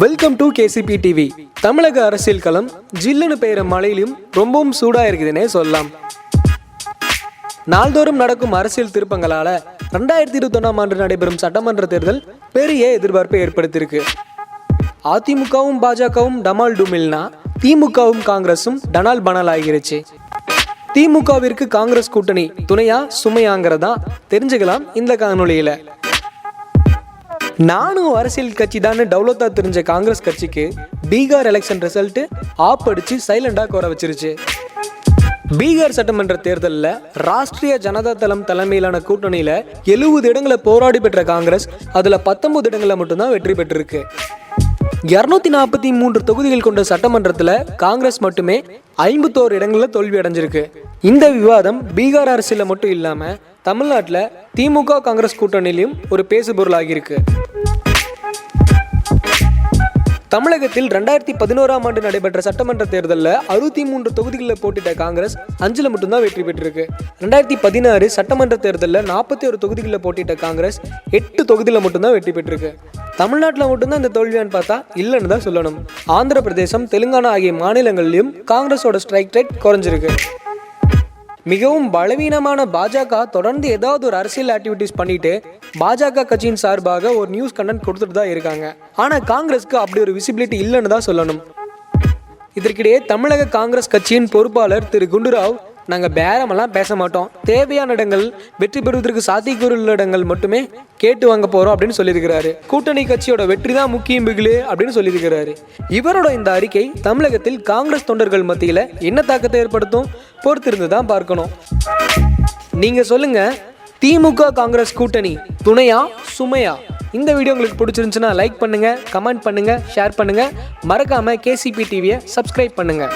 Welcome to KCP TV தமிழக அரசியல் களம் ஜில்லுன்னு பெய்கிற மழையிலும் ரொம்பவும் சூடாக இருக்குதுன்னே சொல்லலாம். நாள்தோறும் நடக்கும் அரசியல் திருப்பங்களால ரெண்டாயிரத்தி இருபத்தொன்னாம் ஆண்டு நடைபெறும் சட்டமன்ற தேர்தல் பெரிய எதிர்பார்ப்பை ஏற்படுத்தியிருக்கு. அதிமுகவும் பாஜகவும் டமால் டுமில்னா திமுகவும் காங்கிரஸும் டனால் பனால் ஆகிருச்சு. திமுகவிற்கு காங்கிரஸ் கூட்டணி துணையா சுமையாங்கிறதா தெரிஞ்சுக்கலாம் இந்த காணொலியில் நானும் அரசியல் கட்சி தான் டவுலத்தா தெரிஞ்ச காங்கிரஸ் கட்சிக்கு பீகார் எலெக்ஷன் ரிசல்ட் ஆப் அடிச்சு சைலண்டா கோர வச்சிருச்சு. பீகார் சட்டமன்ற தேர்தலில் ராஷ்டிரிய ஜனதா தளம் தலைமையிலான கூட்டணியில் எழுபது இடங்களை போராடி பெற்ற காங்கிரஸ் அதில் பத்தொன்பது இடங்களில் மட்டும்தான் வெற்றி பெற்றிருக்கு. இரநூத்தி நாற்பத்தி மூன்று தொகுதிகள் கொண்ட சட்டமன்றத்தில் காங்கிரஸ் மட்டுமே ஐம்பத்தோரு இடங்களில் தோல்வி அடைஞ்சிருக்கு. இந்த விவாதம் பீகார் அரசியலில் மட்டும் இல்லாமல் தமிழ்நாட்டில் திமுக காங்கிரஸ் கூட்டணியிலையும் ஒரு பேசுபொருளாகியிருக்கு. தமிழகத்தில் ரெண்டாயிரத்தி பதினோராம் ஆண்டு நடைபெற்ற சட்டமன்ற தேர்தலில் அறுபத்தி மூன்று தொகுதிகளில் போட்டிட்ட காங்கிரஸ் அஞ்சில் மட்டும்தான் வெற்றி பெற்றிருக்கு. ரெண்டாயிரத்தி பதினாறு சட்டமன்ற தேர்தலில் நாற்பத்தி ஒரு தொகுதிகளில் போட்டிட்ட காங்கிரஸ் எட்டு தொகுதியில் மட்டும்தான் வெற்றி பெற்றிருக்கு. தமிழ்நாட்டில் மட்டும்தான் இந்த தோல்வியான்னு பார்த்தா இல்லைன்னு தான் சொல்லணும். ஆந்திர பிரதேசம் தெலுங்கானா ஆகிய மாநிலங்களிலும் காங்கிரஸோட ஸ்ட்ரைக் ரேட் குறைஞ்சிருக்கு. மிகவும் பலவீனமான பாஜக தொடர்ந்து ஏதாவது ஒரு அரசியல் ஆக்டிவிட்டிஸ் பண்ணிட்டு பாஜக கட்சியின் சார்பாக ஒரு நியூஸ் கண்டென்ட் கொடுத்துட்டு தான் இருக்காங்க. ஆனால் காங்கிரஸ்க்கு அப்படி ஒரு விசிபிலிட்டி இல்லைன்னு தான் சொல்லணும். இதற்கிடையே தமிழக காங்கிரஸ் கட்சியின் பொறுப்பாளர் திரு குண்டுராவ் நாங்கள் பேரமெல்லாம் பேச மாட்டோம். தேவையான இடங்கள் வெற்றி பெறுவதற்கு சாத்தியக்கூறு உள்ள இடங்கள் மட்டுமே கேட்டு வாங்க போகிறோம் அப்படின்னு சொல்லியிருக்கிறாரு. கூட்டணி கட்சியோட வெற்றி தான் முக்கியம் பிகிலு அப்படின்னு சொல்லியிருக்கிறாரு. இவரோட இந்த அறிக்கை தமிழகத்தில் காங்கிரஸ் தொண்டர்கள் மத்தியில் என்ன தாக்கத்தை ஏற்படுத்தும்? பொறுத்திருந்து தான் பார்க்கணும். நீங்கள் சொல்லுங்கள் திமுக காங்கிரஸ் கூட்டணி துணையா சுமையா? இந்த வீடியோ உங்களுக்கு பிடிச்சிருந்துச்சுன்னா லைக் பண்ணுங்கள் கமெண்ட் பண்ணுங்கள் ஷேர் பண்ணுங்கள் மறக்காமல் கேசிபி டிவியை சப்ஸ்கிரைப் பண்ணுங்கள்